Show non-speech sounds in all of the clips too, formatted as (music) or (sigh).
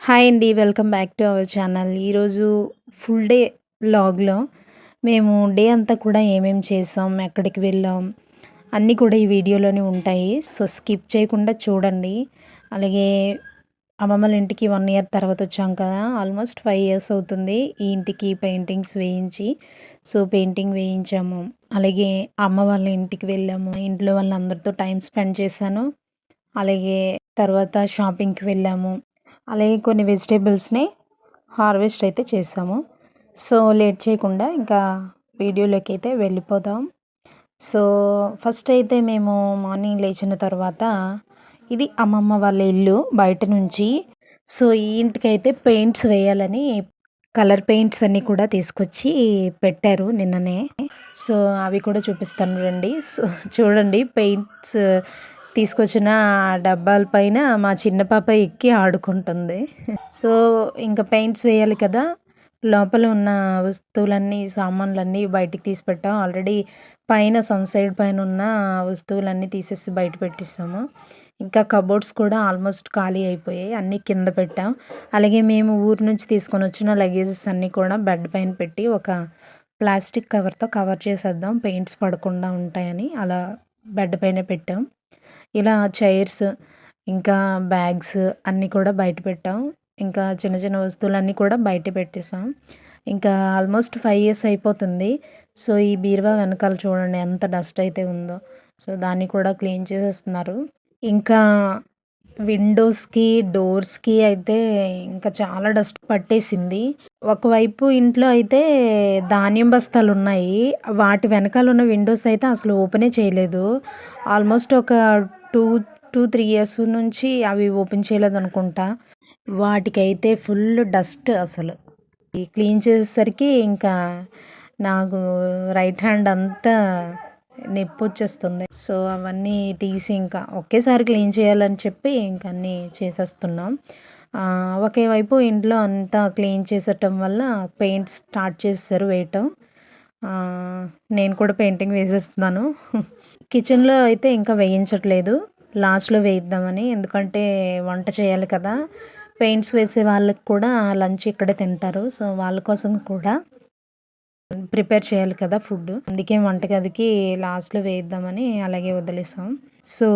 Hi అండి. Welcome back to our channel. ఈరోజు full day లాగ్లో మేము డే అంతా కూడా ఏమేమి చేసాం, ఎక్కడికి వెళ్ళాం, అన్నీ కూడా ఈ వీడియోలోనే ఉంటాయి. సో, స్కిప్ చేయకుండా చూడండి. అలాగే అమ్మమ్మల ఇంటికి వన్ ఇయర్ తర్వాత వచ్చాం కదా! ఆల్మోస్ట్ ఫైవ్ ఇయర్స్ అవుతుంది. ఈ ఇంటికి పెయింటింగ్స్ వేయించి. సో, పెయింటింగ్ వేయించాము. అలాగే అమ్మ వాళ్ళ ఇంటికి వెళ్ళాము. ఇంట్లో వాళ్ళందరితో టైం స్పెండ్ చేశాను. అలాగే తర్వాత షాపింగ్‌కి వెళ్ళాము. అలాగే కొన్ని వెజిటేబుల్స్ని హార్వెస్ట్ అయితే చేసాము. సో, లేట్ చేయకుండా ఇంకా వీడియోలోకి అయితే వెళ్ళిపోదాం. సో, ఫస్ట్ అయితే మేము మార్నింగ్ లేచిన తర్వాత ఇది అమ్మమ్మ వాళ్ళ ఇల్లు బయట నుంచి. సో, ఈ ఇంటికైతే పెయింట్స్ వేయాలని కలర్ పెయింట్స్ అన్నీ కూడా తీసుకొచ్చి పెట్టారు నిన్ననే. సో, అవి కూడా చూపిస్తాను రండి. సో, చూడండి పెయింట్స్ తీసుకొచ్చిన డబ్బాల పైన మా చిన్న పాప ఎక్కి ఆడుకుంటుంది. సో, ఇంకా పెయింట్స్ వేయాలి కదా! లోపల ఉన్న వస్తువులన్నీ, సామాన్లన్నీ బయటికి తీసి పెట్టాం. ఆల్రెడీ పైన సన్ సైడ్ పైన ఉన్న వస్తువులన్నీ తీసేసి బయట పెట్టేసాము. ఇంకా కబోర్డ్స్ కూడా ఆల్మోస్ట్ ఖాళీ అయిపోయాయి. అన్నీ కింద పెట్టాం. అలాగే మేము ఊరు నుంచి తీసుకొని వచ్చిన లగేజెస్ అన్నీ కూడా బెడ్ పైన పెట్టి ఒక ప్లాస్టిక్ కవర్‌తో కవర్ చేసేద్దాం. పెయింట్స్ పడకుండా ఉంటాయని అలా బెడ్ పైన పెట్టాం. ఇలా చైర్స్, ఇంకా బ్యాగ్స్ అన్నీ కూడా బయట పెట్టాం. ఇంకా చిన్న చిన్న వస్తువులన్నీ కూడా బయట పెట్టేసాం. ఇంకా ఆల్మోస్ట్ ఫైవ్ ఇయర్స్ అయిపోతుంది. సో, ఈ బీరువా వెనకాల చూడండి ఎంత డస్ట్ అయితే ఉందో. సో, దాన్ని కూడా క్లీన్ చేసేస్తున్నారు. ఇంకా విండోస్‌కి, డోర్స్‌కి అయితే ఇంకా చాలా డస్ట్ పట్టేసింది. ఒకవైపు ఇంట్లో అయితే ధాన్యం బస్తాలు ఉన్నాయి వాటి వెనకాల ఉన్న విండోస్ అయితే అసలు ఓపెనే చేయలేదు. ఆల్మోస్ట్ ఒక 2, 2, 3 ఇయర్స్ నుంచి అవి ఓపెన్ చేయలేదనుకుంటా. వాటికైతే ఫుల్ డస్ట్ అసలు. క్లీన్ చేసేసరికి ఇంకా నాకు రైట్ హ్యాండ్ అంతా నొప్పొచ్చేస్తుంది. సో, అవన్నీ తీసి ఇంకా ఒకేసారి క్లీన్ చేయాలని చెప్పి ఇంకా అన్నీ చేసేస్తున్నాం. ఒకే వైపు ఇంట్లో అంతా క్లీన్ చేసేయటం వల్ల పెయింట్స్ స్టార్ట్ చేస్తారు వేయటం. నేను కూడా పెయింటింగ్ వేసేస్తున్నాను. కిచెన్‌లో అయితే ఇంకా వేయించట్లేదు. లాస్ట్‌లో వేయిద్దామని. ఎందుకంటే వంట చేయాలి కదా! పెయింట్స్ వేసే వాళ్ళకి కూడా లంచ్ ఇక్కడే తింటారు. సో, వాళ్ళ కోసం కూడా ప్రిపేర్ చేయాలి కదా ఫుడ్. అందుకే వంటగదికి లాస్ట్‌లో వేయిద్దామని అలాగే వదిలేసాం. సో,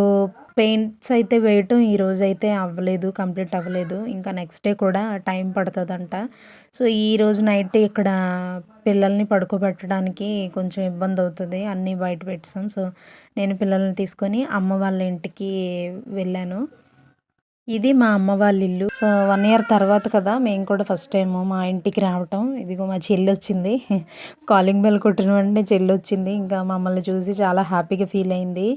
పెయింట్స్ అయితే వేయటం ఈరోజు అయితే అవ్వలేదు. కంప్లీట్ అవ్వలేదు. ఇంకా నెక్స్ట్ డే కూడా టైం పడుతుందంట సో, ఈరోజు నైట్ ఇక్కడ పిల్లల్ని పడుకోబెట్టడానికి కొంచెం ఇబ్బంది అవుతుంది అన్నీ బయట పెట్టాం సో, నేను పిల్లల్ని తీసుకొని అమ్మ వాళ్ళ ఇంటికి వెళ్ళాను. ఇది మా అమ్మ వాళ్ళ ఇల్లు. సో, వన్ ఇయర్ తర్వాత కదా! మేము కూడా ఫస్ట్ టైము మా ఇంటికి రావటం. ఇదిగో మా చెల్లి వచ్చింది (laughs) కాలింగ్ బెల్ కొట్టిన వెంటనే చెల్లి వచ్చింది ఇంకా మమ్మల్ని చూసి చాలా హ్యాపీగా ఫీల్ అయింది.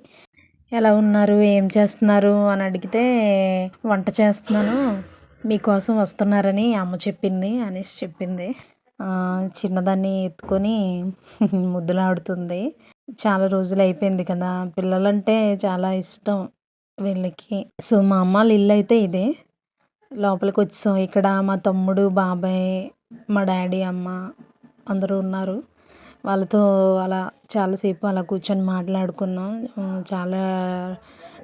ఎలా ఉన్నారు? ఏం చేస్తున్నారు? అని అడిగితే వంట చేస్తున్నాను. మీకోసం వస్తున్నారని అమ్మ చెప్పింది అనేసి చెప్పింది. చిన్నదాన్ని ఎత్తుకొని (laughs) ముద్దులాడుతుంది. చాలా రోజులు అయిపోయింది కదా! పిల్లలంటే చాలా ఇష్టం వీళ్ళకి. సో, మా అమ్మాళ్ళ ఇల్లయితే ఇదే. లోపలికి వచ్చాం ఇక్కడ మా తమ్ముడు, బాబాయ్, మా డాడీ అమ్మ అందరూ ఉన్నారు. వాళ్ళతో అలా చాలాసేపు అలా కూర్చొని మాట్లాడుకున్నాం. చాలా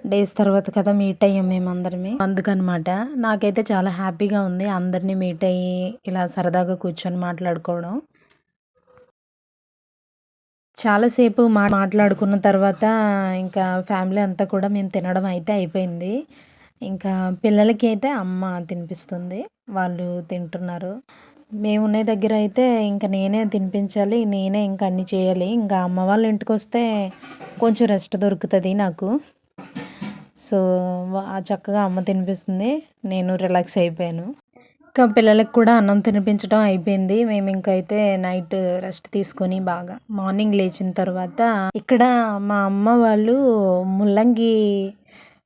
డేస్ తర్వాత కదా మీట్ అయ్యాం మేమందరమే. అందుకనమాట. నాకైతే చాలా హ్యాపీగా ఉంది. అందరిని మీట్ అయ్యి ఇలా సరదాగా కూర్చొని మాట్లాడుకోవడం. చాలాసేపు మా మాట్లాడుకున్న తర్వాత ఇంకా ఫ్యామిలీ అంతా కూడా మేము తినడం అయితే అయిపోయింది. ఇంకా పిల్లలకి అయితే అమ్మ తినిపిస్తుంది. వాళ్ళు తింటున్నారు. మేమున్న దగ్గర అయితే ఇంక నేనే తినిపించాలి. నేనే ఇంక అన్నీ చేయాలి. ఇంకా అమ్మ వాళ్ళ ఇంటికొస్తే కొంచెం రెస్ట్ దొరుకుతుంది నాకు. సో, చక్కగా అమ్మ తినిపిస్తుంది. నేను రిలాక్స్ అయిపోయాను. ఇంకా పిల్లలకి కూడా అన్నం తినిపించడం అయిపోయింది. మేము ఇంకైతే నైట్ రెస్ట్ తీసుకొని బాగా మార్నింగ్ లేచిన తర్వాత ఇక్కడ మా అమ్మ వాళ్ళు ముల్లంగి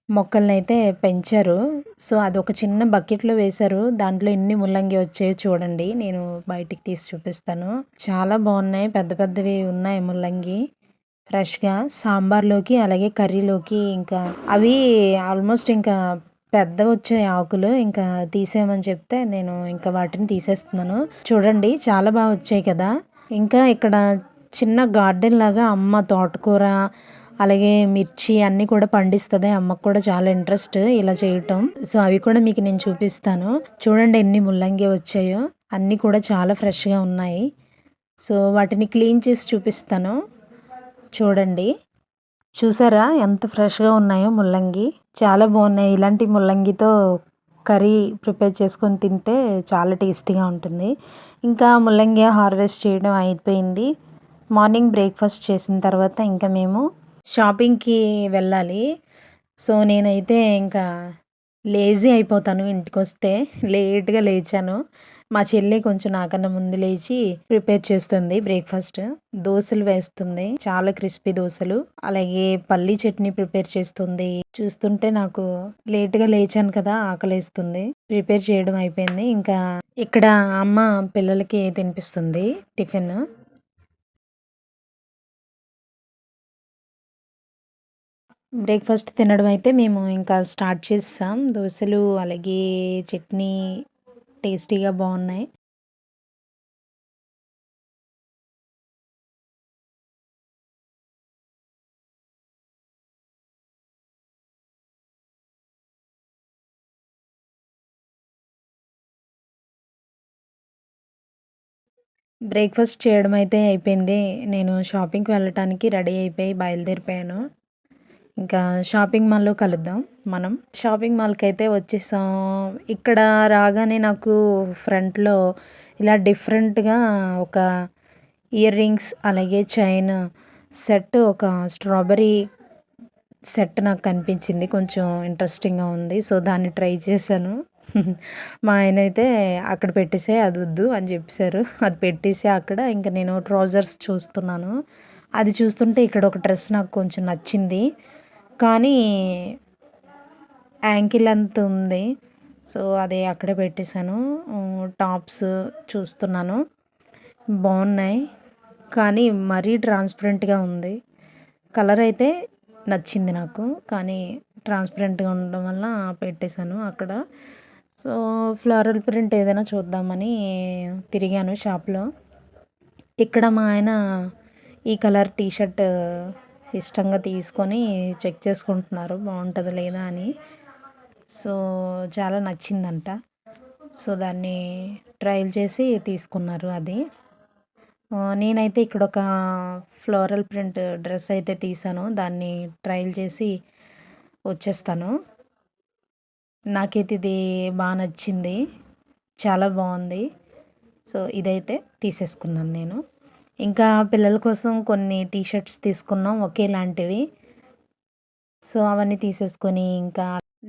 మొక్కలనైతే పెంచారు. సో, అదొక చిన్న బకెట్‌లో వేశారు. దాంట్లో ఎన్ని ముల్లంగి వచ్చాయో చూడండి. నేను బయటికి తీసి చూపిస్తాను. చాలా బాగున్నాయి. పెద్ద పెద్దవి ఉన్నాయి ముల్లంగి. ఫ్రెష్‌గా సాంబార్‌లోకి అలాగే కర్రీలోకి ఇంకా అవి ఆల్మోస్ట్ ఇంకా పెద్దవొచ్చాయి ఆకులు. ఇంకా తీసేయమని చెప్తే నేను ఇంకా వాటిని తీసేస్తున్నాను. చూడండి చాలా బాగా వచ్చాయి కదా! ఇంకా ఇక్కడ చిన్న గార్డెన్ లాగా అమ్మ తోటకూర, అలాగే మిర్చి అన్నీ కూడా పండిస్తుంది. అమ్మకు కూడా చాలా ఇంట్రెస్ట్ ఇలా చేయటం. సో అవి కూడా మీకు నేను చూపిస్తాను. చూడండి ఎన్ని ముల్లంగి వచ్చాయో. అన్నీ కూడా చాలా ఫ్రెష్గా ఉన్నాయి. సో వాటిని క్లీన్ చేసి చూపిస్తాను. చూడండి. చూసారా ఎంత ఫ్రెష్గా ఉన్నాయో ముల్లంగి. చాలా బాగున్నాయి. ఇలాంటి ముల్లంగితో కర్రీ ప్రిపేర్ చేసుకొని తింటే చాలా టేస్టీగా ఉంటుంది. ఇంకా ముల్లంగి హార్వెస్ట్ చేయడం అయిపోయింది. మార్నింగ్ బ్రేక్ఫాస్ట్ చేసిన తర్వాత ఇంకా మేము షాపింగ్కి వెళ్ళాలి. సో నేనైతే ఇంకా లేజీ అయిపోతాను ఇంటికి వస్తే లేట్గా లేచాను. మా చెల్లి కొంచెం నాకన్నా ముందు లేచి ప్రిపేర్ చేస్తుంది బ్రేక్ఫాస్ట్. దోశలు వేస్తుంది. చాలా క్రిస్పీ దోశలు. అలాగే పల్లీ చట్నీ ప్రిపేర్ చేస్తుంది. చూస్తుంటే నాకు లేట్గా లేచాను కదా ఆకలేస్తుంది. ప్రిపేర్ చేయడం అయిపోయింది. ఇంకా ఇక్కడ అమ్మ పిల్లలకి తినిపిస్తుంది టిఫిన్. బ్రేక్ఫాస్ట్ తినడం అయితే మేము ఇంకా స్టార్ట్ చేస్తాం. దోశలు అలాగే చట్నీ టేస్టీగా బాగున్నాయి. బ్రేక్ఫాస్ట్ చేయడం అయితే అయిపోయింది. నేను షాపింగ్కి వెళ్ళటానికి రెడీ అయిపోయి బయలుదేరిపోయాను. ఇంకా షాపింగ్ మాల్లో కలుద్దాం మనం. షాపింగ్ మాల్కి అయితే వచ్చేసాం. ఇక్కడ రాగానే నాకు ఫ్రంట్లో ఇలా డిఫరెంట్గా ఒక ఇయర్ రింగ్స్ అలాగే చైన్ సెట్ ఒక స్ట్రాబెరీ సెట్ నాకు కనిపించింది. కొంచెం ఇంట్రెస్టింగ్గా ఉంది. సో దాన్ని ట్రై చేశాను. మా ఆయన అయితే అక్కడ పెట్టేసే అది వద్దు అని చెప్పారు. అది పెట్టేసి అక్కడ ఇంకా నేను ట్రౌజర్స్ చూస్తున్నాను. అది చూస్తుంటే ఇక్కడ ఒక డ్రెస్ నాకు కొంచెం నచ్చింది. కానీ యాంకిల్ అంత ఉంది. సో అది అక్కడే పెట్టేశాను. టాప్స్ చూస్తున్నాను. బాగున్నాయి. కానీ మరీ ట్రాన్స్పరెంట్గా ఉంది. కలర్ అయితే నచ్చింది నాకు. కానీ ట్రాన్స్పరెంట్గా ఉండడం వల్ల పెట్టేశాను అక్కడ. సో ఫ్లోరల్ ప్రింట్ ఏదైనా చూద్దామని తిరిగాను షాప్లో. ఇక్కడ మా ఆయన ఈ కలర్ టీషర్ట్ ఇష్టంగా తీసుకొని చెక్ చేసుకుంటున్నారు బాగుంటుంది లేదా అని. సో చాలా నచ్చిందంట. సో దాన్ని ట్రయల్ చేసి తీసుకున్నారు అది. నేనైతే ఇక్కడ ఒక ఫ్లోరల్ ప్రింట్ డ్రెస్ అయితే తీసాను. దాన్ని ట్రయల్ చేసి వచ్చేస్తాను. నాకైతే ఇది బాగా నచ్చింది. చాలా బాగుంది. సో ఇదైతే తీసేసుకున్నాను నేను. ఇంకా పిల్లల కోసం కొన్ని టీ షర్ట్స్ తీసుకున్నాం ఒకేలాంటివి. సో అవన్నీ తీసేసుకొని ఇంకా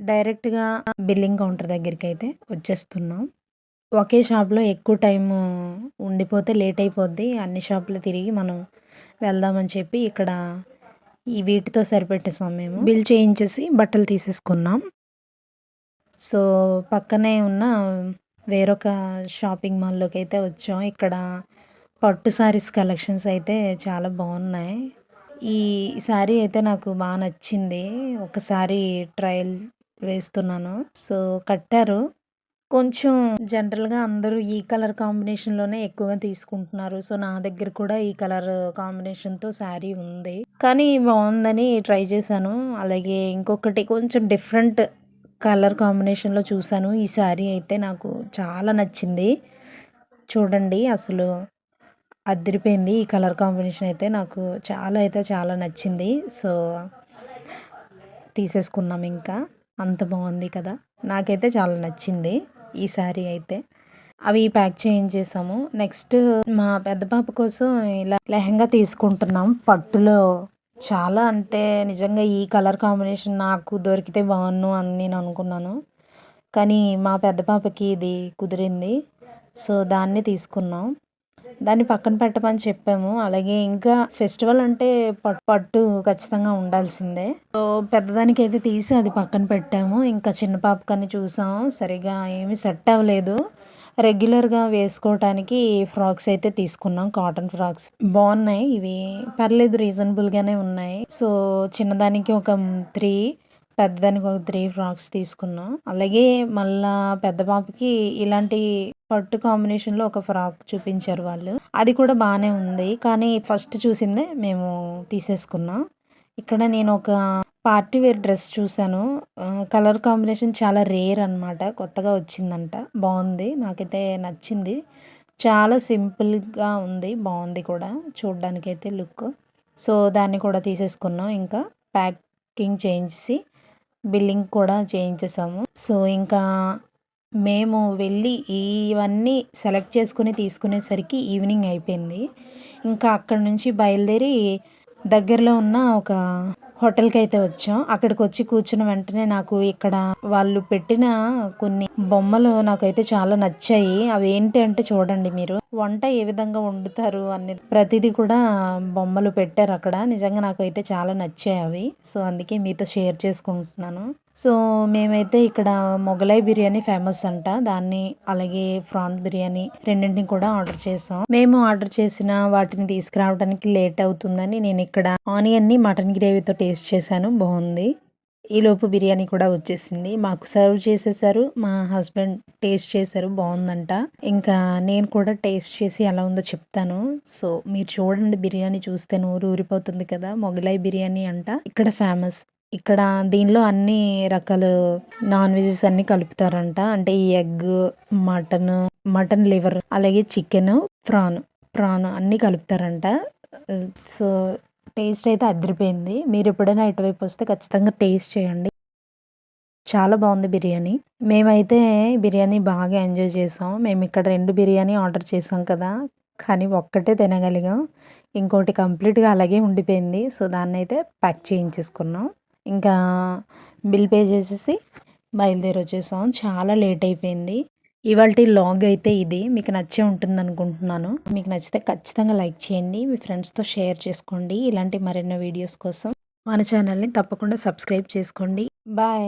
డైరెక్ట్గా బిల్లింగ్ కౌంటర్ దగ్గరికి అయితే వచ్చేస్తున్నాం. ఒకే షాప్లో ఎక్కువ టైం ఉండిపోతే లేట్ అయిపోద్ది అన్ని షాపులు తిరిగి మనం వెళ్దామని చెప్పి ఇక్కడ ఈ వీటితో సరిపెట్టేసాం మేము బిల్ చేయించేసి బట్టలు తీసేసుకున్నాం. సో పక్కనే ఉన్న వేరొక షాపింగ్ మాల్లోకి అయితే వచ్చాం. ఇక్కడ పట్టు శారీస్ కలెక్షన్స్ అయితే చాలా బాగున్నాయి. ఈ శారీ అయితే నాకు బాగా నచ్చింది. ఒకసారి ట్రయల్ వేస్తున్నాను. సో కట్టారు. కొంచెం జనరల్గా అందరూ ఈ కలర్ కాంబినేషన్లోనే ఎక్కువగా తీసుకుంటున్నారు. సో నా దగ్గర కూడా ఈ కలర్ కాంబినేషన్తో శారీ ఉంది. కానీ బాగుందని ట్రై చేశాను. అలాగే ఇంకొకటి కొంచెం డిఫరెంట్ కలర్ కాంబినేషన్లో చూశాను. ఈ శారీ అయితే నాకు చాలా నచ్చింది. చూడండి అసలు అదిరిపోయింది. ఈ కలర్ కాంబినేషన్ అయితే నాకు చాలా అయితే చాలా నచ్చింది. సో తీసేసుకున్నాం ఇంకా. అంత బాగుంది కదా. నాకైతే చాలా నచ్చింది ఈ శారీ అయితే. అవి ప్యాక్ చేయించేసాము. నెక్స్ట్ మా పెద్ద పాప కోసం ఇలా లెహంగా తీసుకుంటున్నాం. పట్టులో చాలా అంటే నిజంగా ఈ కలర్ కాంబినేషన్ నాకు దొరికితే బాగున్ను అని నేను అనుకున్నాను. కానీ మా పెద్ద పాపకి ఇది కుదిరింది. సో దాన్ని తీసుకున్నాం. దాన్ని పక్కన పెట్టమని చెప్పాము. అలాగే ఇంకా ఫెస్టివల్ అంటే పట్టు పట్టు ఖచ్చితంగా ఉండాల్సిందే. సో పెద్దదానికి అయితే తీసి అది పక్కన పెట్టాము. ఇంకా చిన్న పాపకని చూసాము సరిగా ఏమి సెట్ అవ్వలేదు. రెగ్యులర్గా వేసుకోవటానికి ఫ్రాక్స్ అయితే తీసుకున్నాం. Cotton frocks. బాగున్నాయి. ఇవి పర్లేదు రీజనబుల్గానే ఉన్నాయి. సో చిన్నదానికి ఒక త్రీ పెద్దదానికి ఒక త్రీ ఫ్రాక్స్ తీసుకున్నాం అలాగే మళ్ళా పెద్ద పాపకి ఇలాంటి పట్టు కాంబినేషన్లో ఒక ఫ్రాక్ చూపించారు వాళ్ళు అది కూడా బాగానే ఉంది కానీ ఫస్ట్ చూసిందే మేము తీసేసుకున్నాం ఇక్కడ నేను ఒక పార్టీ వేర్ డ్రెస్ చూసాను. కలర్ కాంబినేషన్ చాలా రేర్ అనమాట. కొత్తగా వచ్చిందంట. బాగుంది నాకైతే నచ్చింది. చాలా సింపుల్‌గా ఉంది. బాగుంది కూడా చూడ్డానికైతే లుక్. సో, దాన్ని కూడా తీసేసుకున్నాం. ఇంకా ప్యాకింగ్ చేయించి బిల్లింగ్ కూడా చేయించేసాము. సో, ఇంకా మేము వెళ్ళి ఇవన్నీ సెలెక్ట్ చేసుకొని తీసుకునేసరికి ఈవినింగ్ అయిపోయింది. ఇంకా అక్కడి నుంచి బయలుదేరి దగ్గరలో ఉన్న ఒక హోటల్కి అయితే వచ్చాం. అక్కడికి వచ్చి కూర్చున్న వెంటనే నాకు ఇక్కడ వాళ్ళు పెట్టిన కొన్ని బొమ్మలు నాకైతే చాలా నచ్చాయి. అవి ఏంటి అంటే చూడండి మీరు. వంట ఏ విధంగా వండుతారు అని ప్రతిదీ కూడా బొమ్మలు పెట్టారు అక్కడ నిజంగా నాకైతే చాలా నచ్చాయి అవి. సో, అందుకే మీతో షేర్ చేసుకుంటున్నాను. సో, మేమైతే ఇక్కడ మొగలాయి బిర్యానీ ఫేమస్ అంట. దాన్ని అలాగే ప్రాన్ బిర్యానీ రెండింటిని కూడా ఆర్డర్ చేసాం. మేము ఆర్డర్ చేసిన వాటిని తీసుకురావడానికి లేట్ అవుతుందని నేను ఇక్కడ ఆనియన్‌ని మటన్ గ్రేవీతో టేస్ట్ చేశాను. బాగుంది ఈలోపు బిర్యానీ కూడా వచ్చేసింది. మాకు సర్వ్ చేసేసారు. మా హస్బెండ్ టేస్ట్ చేశారు. బాగుందంట ఇంకా నేను కూడా టేస్ట్ చేసి ఎలా ఉందో చెప్తాను. సో, మీరు చూడండి బిర్యానీ చూస్తే నోరు ఊరిపోతుంది కదా! మొగలాయి బిర్యానీ అంట. ఇక్కడ ఫేమస్. ఇక్కడ దీనిలో అన్ని రకాలు నాన్ వెజెస్ అన్నీ కలుపుతారంట. అంటే ఈ ఎగ్, మటన్, మటన్ లివర్ అలాగే చికెన్ ప్రాన్, ప్రాన్ అన్నీ కలుపుతారంట. సో, టేస్ట్ అయితే అదిరిపోయింది. మీరు ఎప్పుడైనా ఇటువైపు వస్తే ఖచ్చితంగా టేస్ట్ చేయండి. చాలా బాగుంది బిర్యానీ. మేమైతే బిర్యానీ బాగా ఎంజాయ్ చేసాం. మేము ఇక్కడ రెండు బిర్యానీ ఆర్డర్ చేసాం కదా! కానీ ఒక్కటే తినగలిగాం. ఇంకోటి కంప్లీట్‌గా అలాగే ఉండిపోయింది. సో, దాన్నైతే ప్యాక్ చేయించేసుకున్నాం. ఇంకా బిల్ పే చేసేసి బయలుదేరి వచ్చేసాం. చాలా లేట్ అయిపోయింది. ఇవాళ లాగ్ అయితే ఇది. మీకు నచ్చే ఉంటుంది అనుకుంటున్నాను మీకు నచ్చితే ఖచ్చితంగా లైక్ చేయండి. మీ ఫ్రెండ్స్‌తో షేర్ చేసుకోండి. ఇలాంటి మరెన్నో వీడియోస్ కోసం మన ఛానల్‌ని తప్పకుండా సబ్స్క్రైబ్ చేసుకోండి. బాయ్.